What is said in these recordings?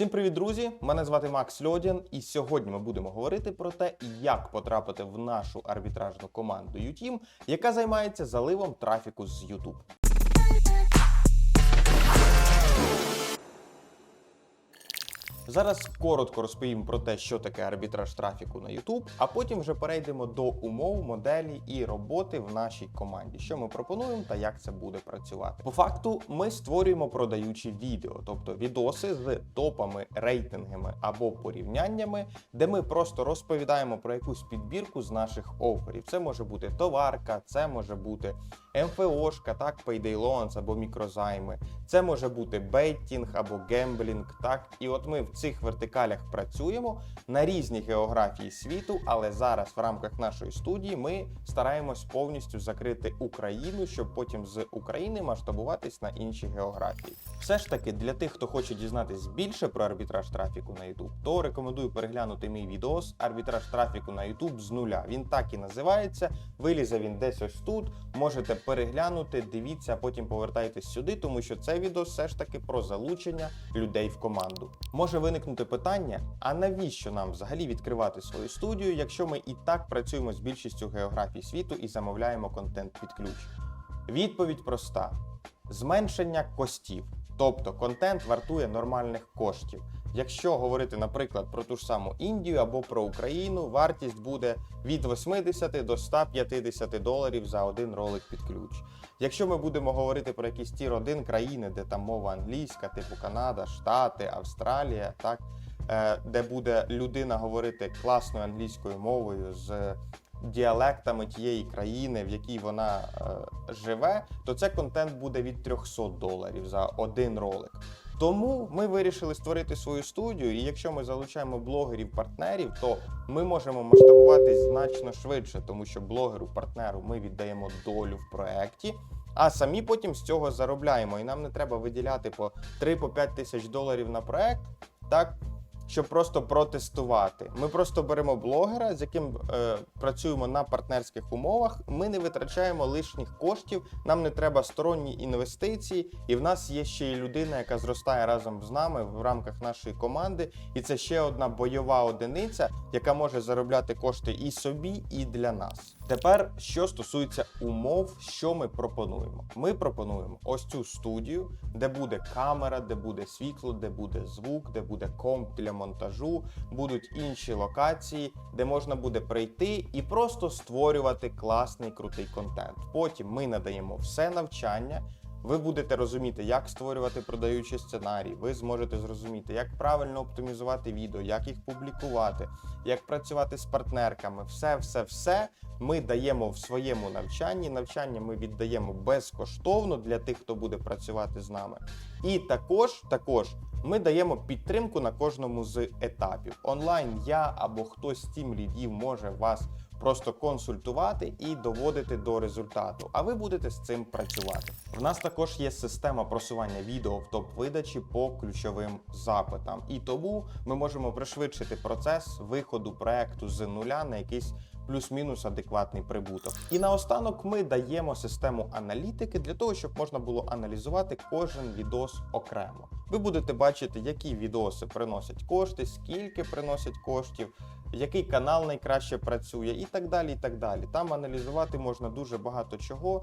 Всім привіт, друзі! Мене звати Макс Льодін, і сьогодні ми будемо говорити про те, як потрапити в нашу арбітражну команду UTeam, яка займається заливом трафіку з YouTube. Зараз коротко розповім про те, що таке арбітраж трафіку на YouTube, а потім вже перейдемо до умов, моделі і роботи в нашій команді, що ми пропонуємо та як це буде працювати. По факту, ми створюємо продаючі відео, тобто відоси з топами, рейтингами або порівняннями, де ми просто розповідаємо про якусь підбірку з наших оферів. Це може бути товарка, це може бути МФОшка, так, Payday Loans або мікрозайми. Це може бути бейтінг або гемблінг. Так, і от ми в цих вертикалях працюємо на різні географії світу, але зараз в рамках нашої студії ми стараємось повністю закрити Україну, щоб потім з України масштабуватись на інші географії. Все ж таки, для тих, хто хоче дізнатись більше про арбітраж трафіку на YouTube, то рекомендую переглянути мій відос арбітраж трафіку на YouTube з нуля. Він так і називається. Вилізе він десь ось тут. Можете переглянути, дивіться, а потім повертайтесь сюди, тому що це відео все ж таки про залучення людей в команду. Може виникнути питання: а навіщо нам взагалі відкривати свою студію, якщо ми і так працюємо з більшістю географій світу і замовляємо контент під ключ? Відповідь проста: зменшення костів. Тобто контент вартує нормальних коштів. Якщо говорити, наприклад, про ту ж саму Індію або про Україну, вартість буде від 80 до 150 доларів за один ролик під ключ. Якщо ми будемо говорити про якісь тір 1 країни, де там мова англійська, типу Канада, Штати, Австралія, так е, де буде людина говорити класною англійською мовою з діалектами тієї країни, в якій вона е, живе, то це контент буде від 300 доларів за один ролик. Тому ми вирішили створити свою студію, і якщо ми залучаємо блогерів-партнерів, то ми можемо масштабуватись значно швидше, тому що блогеру-партнеру ми віддаємо долю в проєкті, а самі потім з цього заробляємо. І нам не треба виділяти по 3-5 тисяч доларів на проєкт, так, щоб просто протестувати. Ми просто беремо блогера, з яким е, працюємо на партнерських умовах. Ми не витрачаємо лишніх коштів, нам не треба сторонні інвестиції, і в нас є ще й людина, яка зростає разом з нами в рамках нашої команди. І це ще одна бойова одиниця, яка може заробляти кошти і собі, і для нас. Тепер, що стосується умов, що ми пропонуємо? Ми пропонуємо ось цю студію, де буде камера, де буде світло, де буде звук, де буде комп для монтажу, будуть інші локації, де можна буде прийти і просто створювати класний крутий контент. Потім ми надаємо все навчання. Ви будете розуміти, як створювати продаючі сценарії. Ви зможете зрозуміти, як правильно оптимізувати відео, як їх публікувати, як працювати з партнерками. Все, все, все ми даємо в своєму навчанні. Навчання ми віддаємо безкоштовно для тих, хто буде працювати з нами. І також, також ми даємо підтримку на кожному з етапів. Онлайн я або хтось з тім лідів може вас просто консультувати і доводити до результату. А ви будете з цим працювати. В нас також є система просування відео в топ видачі по ключовим запитам, і тому ми можемо пришвидшити процес виходу проекту з нуля на якийсь. Плюс-мінус адекватний прибуток. І наостанок ми даємо систему аналітики для того, щоб можна було аналізувати кожен відос окремо. Ви будете бачити, які відоси приносять кошти, скільки приносять коштів, який канал найкраще працює, і так далі. і так далі. Там аналізувати можна дуже багато чого.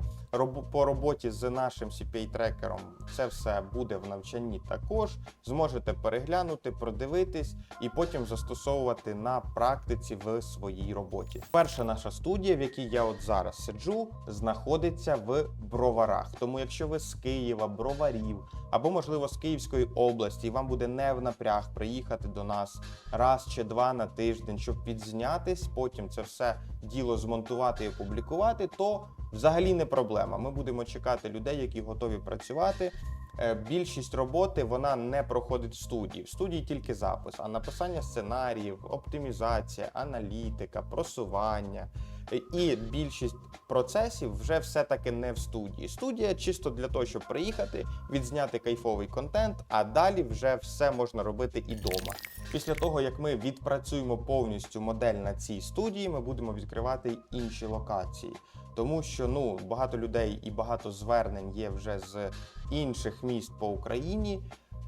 По роботі з нашим CPA-трекером це все буде в навчанні також. Зможете переглянути, продивитись і потім застосовувати на практиці в своїй роботі. Перша наша студія, в якій я от зараз сиджу, знаходиться в броварах. Тому, якщо ви з Києва, броварів або, можливо, з Київської області, і вам буде не в напряг приїхати до нас раз чи два на тиждень, щоб підзнятись, потім це все діло змонтувати і опублікувати, то взагалі не проблема. Ми будемо чекати людей, які готові працювати. Е, Більшість роботи вона не проходить в студії. В студії тільки запис, а написання сценаріїв, оптимізація, аналітика, просування. І більшість процесів вже все-таки не в студії. Студія чисто для того, щоб приїхати, відзняти кайфовий контент, а далі вже все можна робити і дома. Після того, як ми відпрацюємо повністю модель на цій студії, ми будемо відкривати інші локації. Тому що ну багато людей і багато звернень є вже з інших міст по Україні.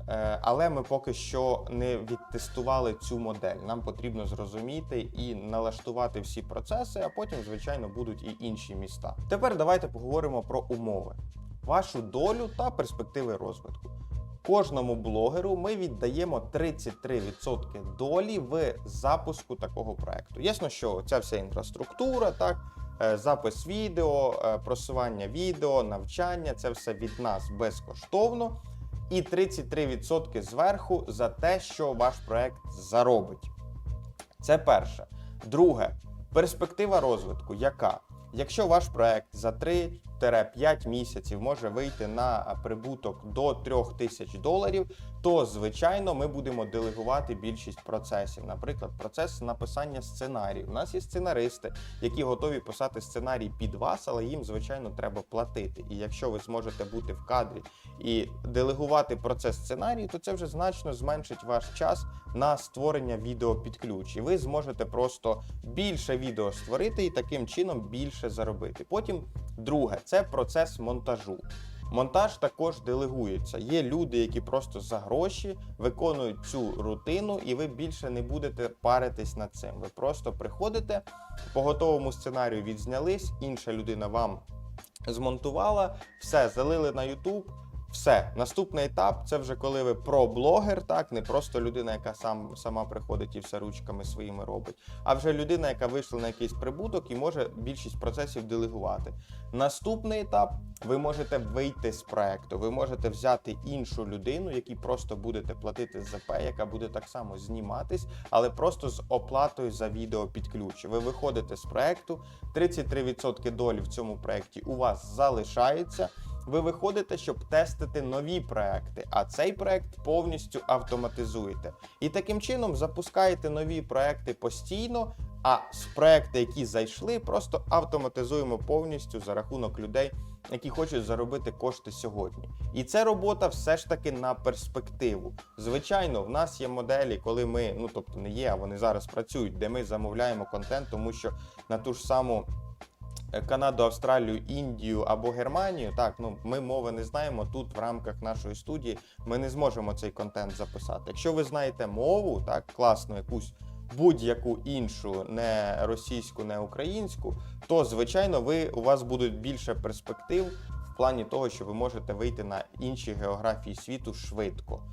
Е, Але ми поки що не відтестували цю модель. Нам потрібно зрозуміти і налаштувати всі процеси, а потім, звичайно, будуть і інші міста. Тепер давайте поговоримо про умови, вашу долю та перспективи розвитку. Кожному блогеру ми віддаємо 33% долі в запуску такого проекту. Ясно, що ця вся інфраструктура, так, е, запис відео, е, просування відео, навчання це все від нас безкоштовно. І 33% зверху за те, що ваш проект заробить. Це перше. Друге, перспектива розвитку. Яка? Якщо ваш проект за 3-5 місяців може вийти на прибуток до 3 тисяч доларів, то звичайно ми будемо делегувати більшість процесів. Наприклад, процес написання сценарію. У нас є сценаристи, які готові писати сценарій під вас, але їм, звичайно, треба платити. І якщо ви зможете бути в кадрі і делегувати процес сценарію, то це вже значно зменшить ваш час на створення відео під ключ. І ви зможете просто більше відео створити і таким чином більше заробити. Потім, друге, це процес монтажу. Монтаж також делегується. Є люди, які просто за гроші виконують цю рутину, і ви більше не будете паритись над цим. Ви просто приходите по готовому сценарію, відзнялись, інша людина вам змонтувала, все залили на YouTube. Все, наступний етап це вже коли ви про-блогер, так не просто людина, яка сам сама приходить і все ручками своїми робить, а вже людина, яка вийшла на якийсь прибуток і може більшість процесів делегувати. Наступний етап ви можете вийти з проекту. Ви можете взяти іншу людину, якій просто будете платити ЗП, яка буде так само зніматись, але просто з оплатою за відео під ключ. Ви виходите з проекту, 33% долі в цьому проекті у вас залишається. Ви виходите, щоб тестити нові проекти, а цей проект повністю автоматизуєте. І таким чином запускаєте нові проекти постійно. А з проекти, які зайшли, просто автоматизуємо повністю за рахунок людей, які хочуть заробити кошти сьогодні. І це робота все ж таки на перспективу. Звичайно, в нас є моделі, коли ми, ну тобто не є, а вони зараз працюють, де ми замовляємо контент, тому що на ту ж саму. Е, Канаду, Австралію, Індію або Германію, так ну ми мови не знаємо. Тут в рамках нашої студії ми не зможемо цей контент записати. Якщо ви знаєте мову, так класно, якусь будь-яку іншу, не російську, не українську, то звичайно ви у вас будуть більше перспектив в плані того, що ви можете вийти на інші географії світу швидко.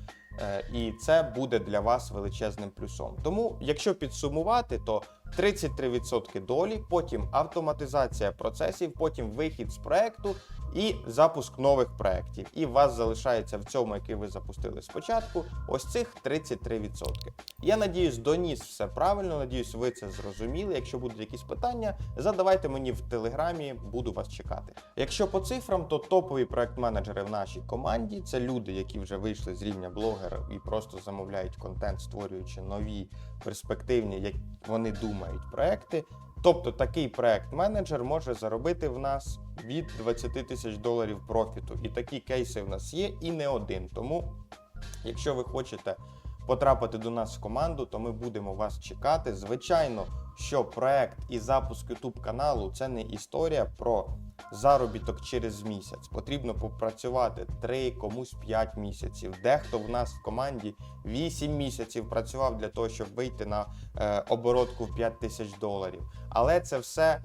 Е, І це буде для вас величезним плюсом. Тому, якщо підсумувати, то 33% долі, потім автоматизація процесів, потім вихід з проекту і запуск нових проєктів. І у вас залишається в цьому, який ви запустили спочатку, ось цих 33%. Я надіюсь, доніс все правильно. Надіюсь, ви це зрозуміли. Якщо будуть якісь питання, задавайте мені в телеграмі, буду вас чекати. Якщо по цифрам, то топові проект-менеджери в нашій команді це люди, які вже вийшли з рівня блогера і просто замовляють контент, створюючи нові перспективні, як вони думають, проекти. Тобто такий проект-менеджер може заробити в нас від 20 тисяч доларів профіту. І такі кейси в нас є, і не один. Тому, якщо ви хочете потрапити до нас в команду, то ми будемо вас чекати. Звичайно, що проект і запуск YouTube каналу це не історія про заробіток через місяць. Потрібно попрацювати 3, комусь 5 місяців. Дехто в нас в команді 8 місяців працював для того, щоб вийти на е, оборотку в 5 тисяч доларів. Але це все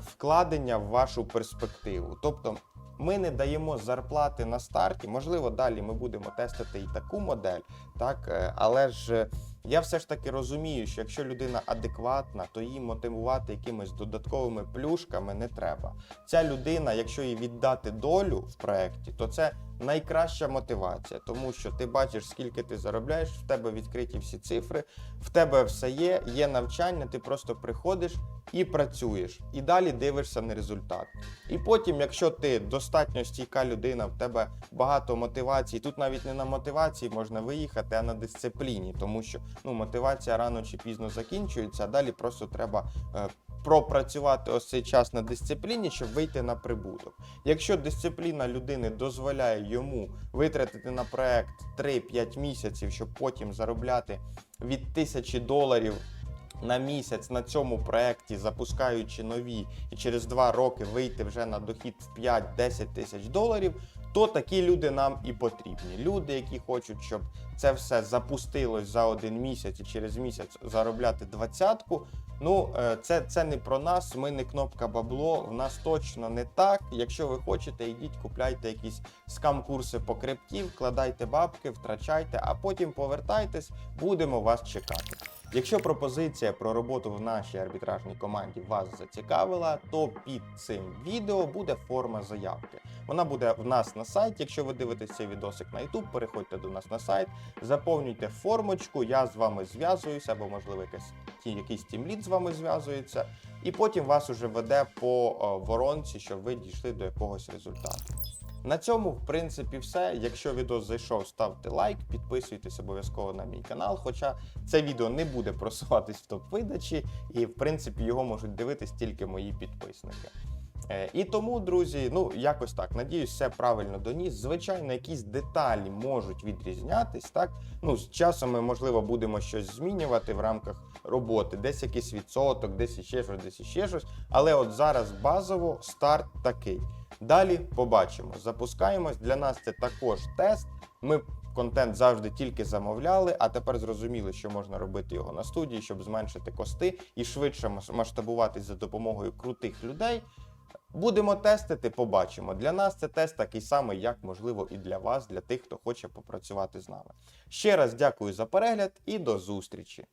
вкладення в вашу перспективу. Тобто ми не даємо зарплати на старті. Можливо, далі ми будемо тестити і таку модель, так е, але ж я все ж таки розумію, що якщо людина адекватна, то її мотивувати якимись додатковими плюшками не треба. Ця людина, якщо їй віддати долю в проєкті, то це найкраща мотивація, тому що ти бачиш, скільки ти заробляєш, в тебе відкриті всі цифри, в тебе все є, є навчання, ти просто приходиш і працюєш, і далі дивишся на результат. І потім, якщо ти достатньо стійка людина, в тебе багато мотивацій, тут навіть не на мотивації можна виїхати, а на дисципліні, тому що ну, мотивація рано чи пізно закінчується, а далі просто треба. Пропрацювати ось цей час на дисципліні, щоб вийти на прибуток. Якщо дисципліна людини дозволяє йому витратити на проект 3-5 місяців, щоб потім заробляти від тисячі доларів на місяць на цьому проекті, запускаючи нові, і через 2 роки вийти вже на дохід в 5-10 тисяч доларів, то такі люди нам і потрібні. Люди, які хочуть, щоб це все запустилось за один місяць і через місяць заробляти двадцятку. Ну, е, це, це не про нас. Ми не кнопка бабло. В нас точно не так. Якщо ви хочете, йдіть, купляйте якісь скам-курси по крипті, вкладайте бабки, втрачайте, а потім повертайтесь, будемо вас чекати. Якщо пропозиція про роботу в нашій арбітражній команді вас зацікавила, то під цим відео буде форма заявки. Вона буде в нас на сайті. Якщо ви дивитесь цей відосик на YouTube, переходьте до нас на сайт, заповнюйте формочку, я з вами зв'язуюся, або можливо ті- якийсь тімлід з вами зв'язується, і потім вас уже веде по е, воронці, щоб ви дійшли до якогось результату. На цьому, в принципі, все. Якщо відео зайшов, ставте лайк, підписуйтесь обов'язково на мій канал. Хоча це відео не буде просуватись в топ видачі, і в принципі його можуть дивитись тільки мої підписники. Е, І тому, друзі, ну якось так. Надіюсь, все правильно доніс. Звичайно, якісь деталі можуть відрізнятись. Так, ну з часом ми можливо будемо щось змінювати в рамках роботи, десь якийсь відсоток, десь іще щось, десь іще щось. Але от зараз базово старт такий. Далі побачимо. Запускаємось. Для нас це також тест. Ми контент завжди тільки замовляли, а тепер зрозуміли, що можна робити його на студії, щоб зменшити кости і швидше мас- масштабуватись за допомогою крутих людей. Будемо тестити, побачимо. Для нас це тест такий самий, як можливо, і для вас, для тих, хто хоче попрацювати з нами. Ще раз дякую за перегляд і до зустрічі!